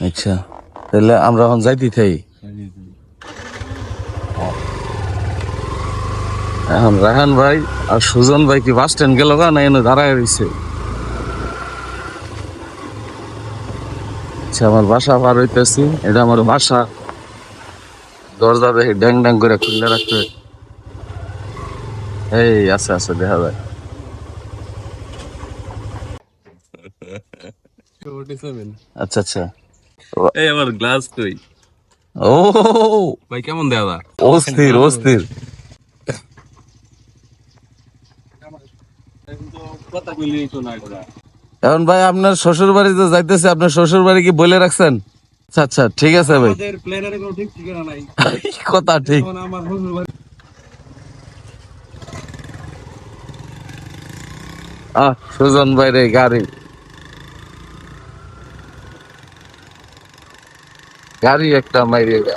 আচ্ছা। তাহলে আমরা এখন যাইতে থাই এখন রাহান ভাই আর সুজন ভাই কি বাস স্ট্যান্ড গেল গা না এনে দাঁড়ায় রয়েছে আচ্ছা আমার বাসা পার হইতেছি। এটা আমার বাসা। দরজা দেখে ড্যাং ড্যাং করে খুলে রাখতে এই আছে আছে দেখা যায়। আচ্ছা আচ্ছা। এই আমার গ্লাস তুই ও! ভাই কেমন দেওয়া অস্থির অস্থির। এখন ভাই আপনার শ্বশুর বাড়িতে যাইতেছে আপনার শ্বশুর বাড়ি কি বলে রাখছেন? আচ্ছা আচ্ছা ঠিক আছে ভাই। কথা ঠিক। এখন আমার শ্বশুর বাড়ি আহ সুজন ভাই রে গাড়ি। গাড়ি একটা মাইরে গা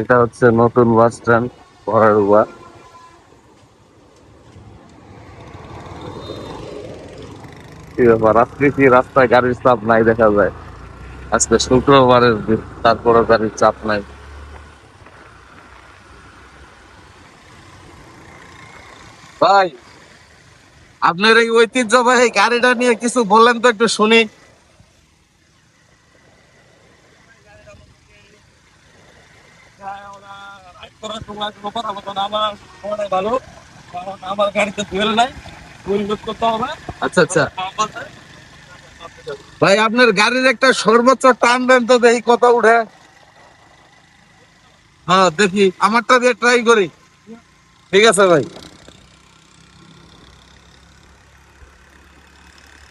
এটা হচ্ছে নতুন বাস স্ট্যান্ড পড়ারুয়া কি ব্যাপার, আজকে কি রাস্তায় গাড়ির চাপ নাই দেখা যায়? আজকে শুক্রবারের তারপরে গাড়ির চাপ নাই। ভাই, আপনার এই ঐতিহ্যবাহী গাড়িটা নিয়ে কিছু বললেন তো একটু শুনি। আচ্ছা আচ্ছা। ভাই, আপনার গাড়ির একটা সর্বোচ্চ টান দেন তো দেখি কত উঠে। হ্যাঁ দেখি, আমারটা দিয়ে ট্রাই করি। ঠিক আছে ভাই।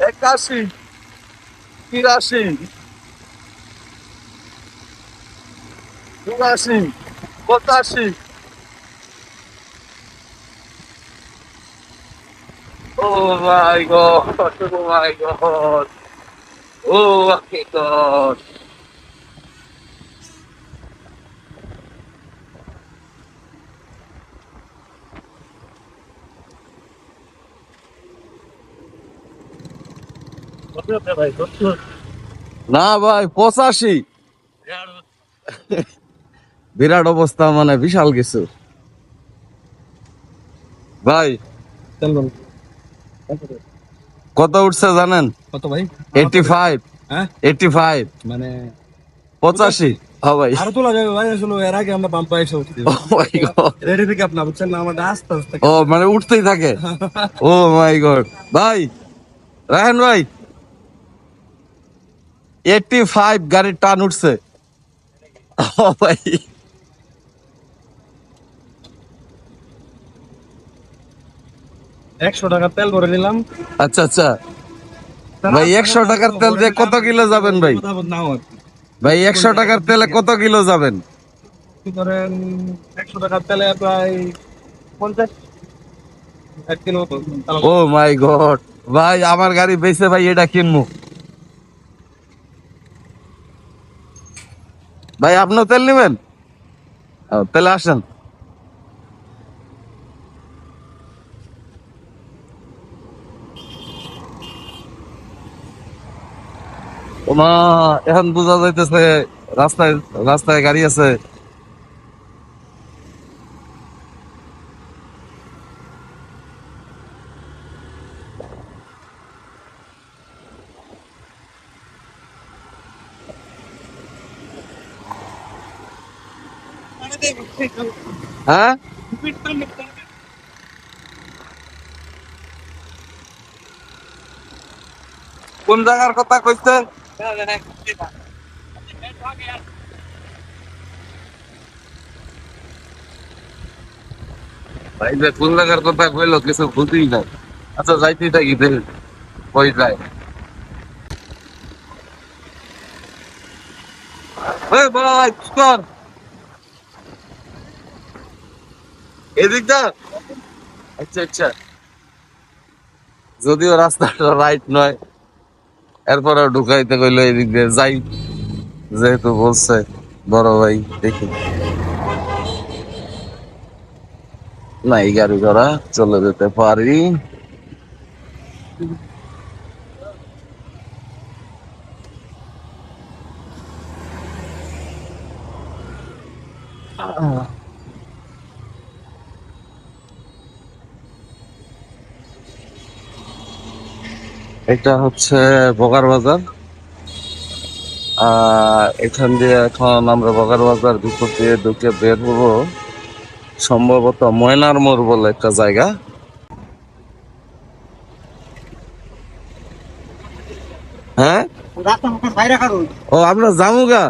একাশি তিরাশি চুরাশি পঁচাশি Oh my god! Oh my god! Oh my god! না ভাই পঁচাশি। বিরাট অবস্থা মানে বিশাল কিছু। ভাই কত উঠছে জানেন? কত ভাই? এইটি ফাইভ হ্যাঁ? এইটি ফাইভ মানে পঁচাশি। ভাই। আরও তোলা যাবে ভাই আসলে এর আগে আমরা পাম্প Oh রেডি থেকে আপনি বুঝছেন না আমাদের আস্তে আস্তে ও মানে উঠতেই থাকে। ও মাই গড ভাই রায়ন ভাই এইটি ফাইভ গাড়ির টান উঠছে। ও ভাই। একশো টাকা তেল ভরে নিলাম। আচ্ছা আচ্ছা। ভাই একশো টাকার তেল দিয়ে কত কিলো যাবেন ভাই। ভাই একশো টাকার তেলে কত কিলো যাবেন? ধরেন একশো টাকার তেলে প্রায় পঞ্চাশ ও মাই গড। ভাই আমার গাড়ি বেচে ভাই এটা কিনবো। ভাই আপনিও তেল নেবেন? তাহলে আসেন। এখন বোঝা যাইতেছে রাস্তায় রাস্তায় গাড়ি আছে। হ্যাঁ? কোন জায়গার কথা কইছে? ভাই কোন জায়গার কথা কইল কিছু বুঝি না আচ্ছা যাইতে থাকি কই যায়? Hey, bye, Scott. কর এদিকটা? আচ্ছা আচ্ছা। যদিও রাস্তাটা রাইট নয় এরপরে ঢুকাইতে কইলো এদিক দিয়ে যাই, যেহেতু বলছে বড় ভাই, দেখি। না, এই গাড়ি করা চলে যেতে পারি। এটা হচ্ছে বগার বাজার। আর এখান দিয়ে এখন আমরা বগার বাজার ভিতর দিয়ে ঢুকে বের হব। সম্ভবত ময়নার মোড় বলে একটা জায়গা। হ্যাঁ? ও আমরা জামুগা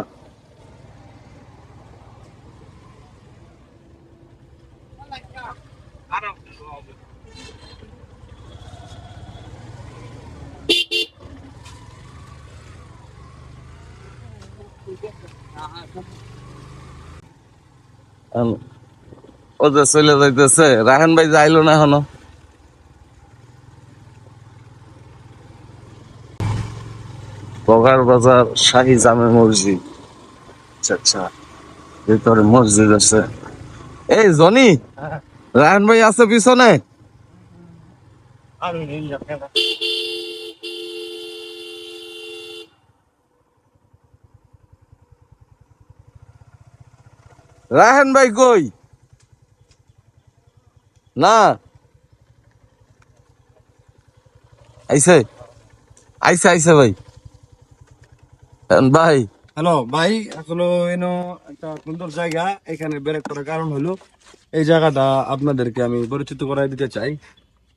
ও যে চলে যাইতেছে রাহান ভাই যাইলো না এখনও? বগার বাজার শাহী জামে মসজিদ। আচ্ছা আচ্ছা ভিতরে মসজিদ আছে। এই জনি রাহান ভাই আছে পিছনে? আর রাহান ভাই কই? না। আইছে আইছে আইছে ভাই। ভাই। হ্যালো ভাই আসলে এনো একটা সুন্দর জায়গা এখানে বেরেক করার কারণ হলো এই জায়গাটা আপনাদেরকে আমি পরিচিত করাই দিতে চাই।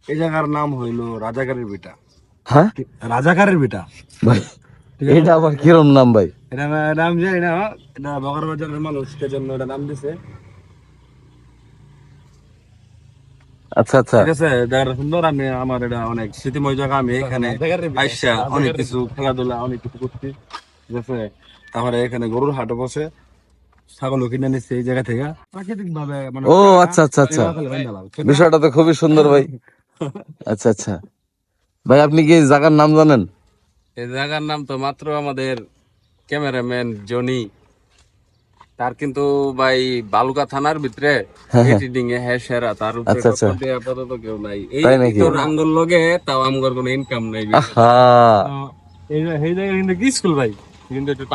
এই জায়গার নাম হইল রাজাকারের বেটা হ্যাঁ? রাজাকারের বেটা ভাই। এটা আবার কিরম নাম ভাই? এটা নাম জানি না এটা বগার বাজারের মানুষকে জন্য এটা নাম দিছে। আচ্ছা আচ্ছা। ঠিক আছে জায়গাটা সুন্দর আমি আমার এটা অনেক স্মৃতিময় জায়গা আমি এখানে আইসা অনেক কিছু খেলাধুলা অনেক কিছু করছি। ঠিক আছে তারপরে এখানে গরুর হাটও বসে ছাগলও কিনে নিচ্ছে এই জায়গা থেকে। প্রাকৃতিক ভাবে মানে ও আচ্ছা আচ্ছা আচ্ছা। বিষয়টা তো খুবই সুন্দর ভাই। আচ্ছা আচ্ছা। ভাই আপনি কি এই জায়গার নাম জানেন? এই জায়গার নাম তো মাত্র আমাদের ক্যামেরাম্যান জনি। তার কিন্তু ভাই বালুকা থানার ভিতরে এডিটিং এ হ্যাঁ সেরা। তার উপরে আচ্ছা, আচ্ছা। আপাতত কেউ নাই। এই তো রাঙ্গল লগে তাও আমগর কোনো ইনকাম নাই। আহা। এই এই জায়গায় কিন্তু কি স্কুল ভাই? কিন্তু একটু